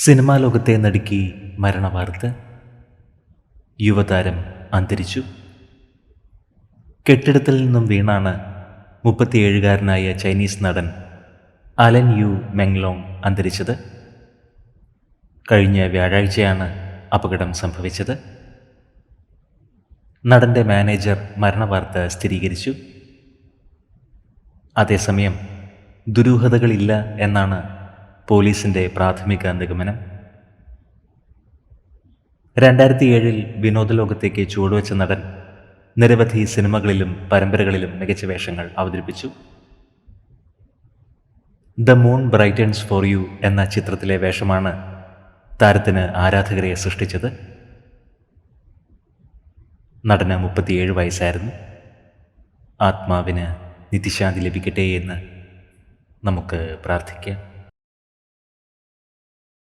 Cinema ലോകത്തെ നടുക്കി മരണവാർത്ത. യുവതാരം അന്തരിച്ചു. കെട്ടിടത്തിൽ നിന്നും വീണാണ് മുപ്പത്തിയേഴുകാരനായ ചൈനീസ് നടൻ അലൻ യു മെങ്ലോങ് അന്തരിച്ചത്. കഴിഞ്ഞ വ്യാഴാഴ്ചയാണ് അപകടം സംഭവിച്ചത്. നടന്റെ മാനേജർ മരണവാർത്ത സ്ഥിരീകരിച്ചു. അതേസമയം ദുരൂഹതകളില്ല എന്നാണ് പോലീസിന്റെ പ്രാഥമിക നിഗമനം. രണ്ടായിരത്തി ഏഴിൽ വിനോദലോകത്തേക്ക് ചുവടുവെച്ച നടൻ നിരവധി സിനിമകളിലും പരമ്പരകളിലും മികച്ച വേഷങ്ങൾ അവതരിപ്പിച്ചു. The moon brightens for you എന്ന ചിത്രത്തിലെ വേഷമാണ് താരത്തിന് ആരാധകരെ സൃഷ്ടിച്ചത്. നടന് മുപ്പത്തിയേഴ് വയസ്സായിരുന്നു. ആത്മാവിന് നിത്യശാന്തി ലഭിക്കട്ടെ എന്ന് നമുക്ക് പ്രാർത്ഥിക്കാം.